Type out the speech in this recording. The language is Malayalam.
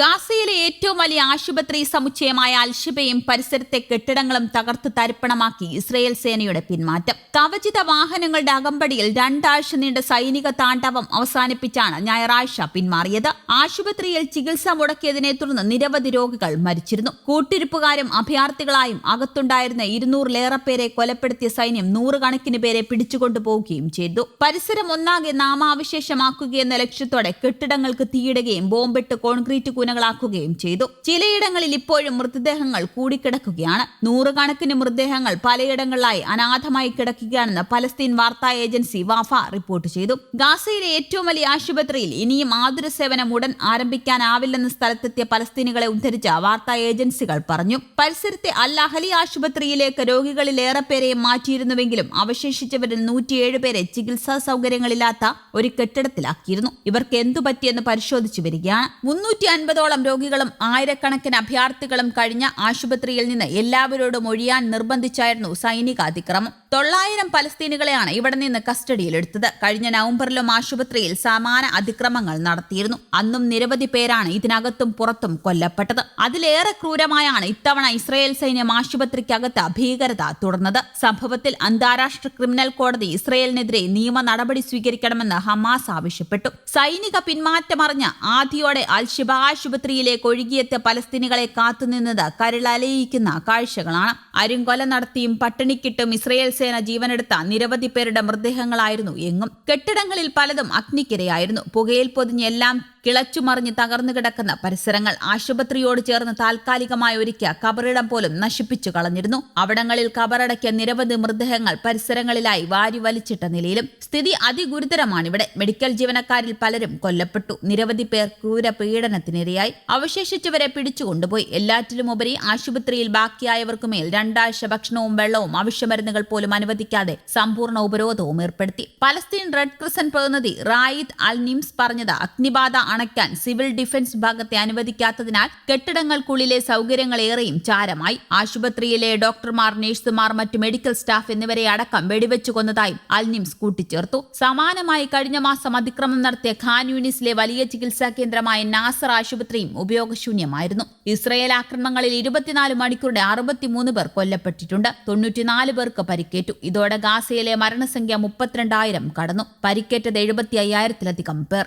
ഗാസയിലെ ഏറ്റവും വലിയ ആശുപത്രി സമുച്ചയമായ അൽഷിബയും പരിസരത്തെ കെട്ടിടങ്ങളും തകർത്ത് തരിപ്പണമാക്കി ഇസ്രയേൽ സേനയുടെ പിന്മാറ്റം. കവചിത വാഹനങ്ങളുടെ അകമ്പടിയിൽ രണ്ടാഴ്ച നീണ്ട സൈനിക താണ്ഡവം അവസാനിപ്പിച്ചാണ് ഞായറാഴ്ച പിന്മാറിയത്. ആശുപത്രിയിൽ ചികിത്സ മുടക്കിയതിനെ തുടർന്ന് നിരവധി രോഗികൾ മരിച്ചിരുന്നു. കൂട്ടിരിപ്പുകാരും അഭയാർത്ഥികളായും അകത്തുണ്ടായിരുന്ന ഇരുന്നൂറിലേറെ പേരെ കൊലപ്പെടുത്തിയ സൈന്യം നൂറുകണക്കിന് പേരെ പിടിച്ചുകൊണ്ടുപോവുകയും ചെയ്തു. പരിസരം ഒന്നാകെ നാമാവിശേഷമാക്കുകയെന്ന ലക്ഷ്യത്തോടെ കെട്ടിടങ്ങൾക്ക് തീയിടുകയും ബോംബിട്ട് കോൺക്രീറ്റ് കൂനകളാക്കുകയും ചെയ്തു. ചിലയിടങ്ങളിൽ ഇപ്പോഴും മൃതദേഹങ്ങൾ കൂടിക്കിടക്കുകയാണ്. നൂറുകണക്കിന് മൃതദേഹങ്ങൾ പലയിടങ്ങളിലായി അനാഥമായി കിടക്കുകയാണെന്ന് പലസ്തീൻ വാർത്താ ഏജൻസി വാഫ റിപ്പോർട്ട് ചെയ്തു. ഗാസയിലെ ഏറ്റവും വലിയ ആശുപത്രിയിൽ ഇനിയും ആതുര സേവനം ഉടൻ ആരംഭിക്കാനാവില്ലെന്ന സ്ഥലത്തെത്തിയ പലസ്തീനുകളെ ഉദ്ധരിച്ച വാർത്താ ഏജൻസികൾ പറഞ്ഞു. പരിസരത്തെ അൽ അഹലി ആശുപത്രിയിലേക്ക് രോഗികളിലേറെ പേരെ മാറ്റിയിരുന്നുവെങ്കിലും അവശേഷിച്ചവരിൽ നൂറ്റിയേഴ് പേരെ ചികിത്സാ സൗകര്യങ്ങളില്ലാത്ത ഒരു കെട്ടിടത്തിലാക്കിയിരുന്നു. ഇവർക്ക് എന്തു പറ്റിയെന്ന് പരിശോധിച്ചു വരികയാണ്. മുന്നൂറ്റി അൻപതോളം രോഗികളും ആയിരക്കണക്കിന് അഭയാർത്ഥികളും കഴിഞ്ഞ ആശുപത്രിയിൽ നിന്ന് എല്ലാവരോടും ഒഴിയാൻ നിർബന്ധിച്ചായിരുന്നു സൈനിക അതിക്രമം. തൊള്ളായിരം പലസ്തീനുകളെയാണ് ഇവിടെ നിന്ന് കസ്റ്റഡിയിലെടുത്തത്. കഴിഞ്ഞ നവംബറിലും ആശുപത്രിയിൽ സമാന അതിക്രമങ്ങൾ നടത്തിയിരുന്നു. അന്നും നിരവധി പേരാണ് ഇതിനകത്തും പുറത്തും കൊല്ലപ്പെട്ടത്. അതിലേറെ ക്രൂരമായാണ് ഇത്തവണ ഇസ്രയേൽ സൈന്യം ആശുപത്രിക്കകത്ത് ഭീകരത തുടർന്നത്. സംഭവത്തിൽ അന്താരാഷ്ട്ര ക്രിമിനൽ കോടതി ഇസ്രയേലിനെതിരെ നിയമ നടപടി സ്വീകരിക്കണമെന്ന് ഹമാസ് ആവശ്യപ്പെട്ടു. സൈനിക പിന്മാറ്റമറിഞ്ഞ ആദ്യോടെ അൽ ഷിബ ആശുപത്രിയിലേക്ക് കൊഴുകിയെത്ത പലസ്തീനികളെ കാത്തുനിന്നത് കരളലയിക്കുന്ന കാഴ്ചകളാണ്. അരുംകൊല നടത്തിയും പട്ടിണിക്കിട്ടും ഇസ്രയേൽ സേന ജീവനെടുത്ത നിരവധി പേരുടെ മൃതദേഹങ്ങളായിരുന്നു എങ്ങും. കെട്ടിടങ്ങളിൽ പലതും അഗ്നിക്കിരയായിരുന്നു. പുകയിൽ പൊതിഞ്ഞ് എല്ലാം കിളച്ചുമറിഞ്ഞ് തകർന്നു കിടക്കുന്ന പരിസരങ്ങൾ ആശുപത്രിയോട് ചേർന്ന് താൽക്കാലികമായി ഒരുക്കിയ കബറിടം പോലും നശിപ്പിച്ചു കളഞ്ഞിരുന്നു. അവിടങ്ങളിൽ കബറടക്കിയ നിരവധി മൃതദേഹങ്ങൾ പരിസരങ്ങളിലായി വാരി വലിച്ചിട്ട നിലയിലും സ്ഥിതി അതിഗുരുതരമാണിവിടെ. മെഡിക്കൽ ജീവനക്കാരിൽ പലരും കൊല്ലപ്പെട്ടു. നിരവധി പേർ ക്രൂര പീഡനത്തിനിരയായി അവശേഷിച്ചവരെ പിടിച്ചുകൊണ്ടുപോയി. എല്ലാറ്റിലുമുപരി ആശുപത്രിയിൽ ബാക്കിയായവർക്കുമേൽ രണ്ടാഴ്ച ഭക്ഷണവും വെള്ളവും അവശ്യമരുന്നുകൾ പോലും അനുവദിക്കാതെ സമ്പൂർണ ഉപരോധവും ഏർപ്പെടുത്തി. പലസ്തീൻ റെഡ് ക്രിസന്റ് പ്രതിനിധി റായിദ് അൽ നിംസ് പറഞ്ഞത് അഗ്നിബാധ അണയ്ക്കാൻ സിവിൽ ഡിഫൻസ് ഭാഗത്തെ അനുവദിക്കാത്തതിനാൽ കെട്ടിടങ്ങൾക്കുള്ളിലെ സൗകര്യങ്ങളേറെയും ചാരമായി. ആശുപത്രിയിലെ ഡോക്ടർമാർ നഴ്സുമാർ മറ്റ് മെഡിക്കൽ സ്റ്റാഫ് എന്നിവരെ അടക്കം വെടിവെച്ചു കൊന്നതായും അൽനിംസ് കൂട്ടിച്ചേർത്തു. സമാനമായി കഴിഞ്ഞ മാസം അതിക്രമം നടത്തിയ ഖാൻ യൂണിസിലെ വലിയ ചികിത്സാ കേന്ദ്രമായ നാസർ ആശുപത്രിയും ഉപയോഗശൂന്യമായിരുന്നു. ഇസ്രയേൽ ആക്രമണങ്ങളിൽ ഇരുപത്തിനാല് മണിക്കൂറിടെ അറുപത്തിമൂന്ന് പേർ കൊല്ലപ്പെട്ടിട്ടുണ്ട്. തൊണ്ണൂറ്റിനാല് പേർക്ക് പരിക്കേറ്റു. ഇതോടെ ഗാസയിലെ മരണസംഖ്യ മുപ്പത്തിരണ്ടായിരം കടന്നു. പരിക്കേറ്റത് എഴുപത്തി അയ്യായിരത്തിലധികം പേർ.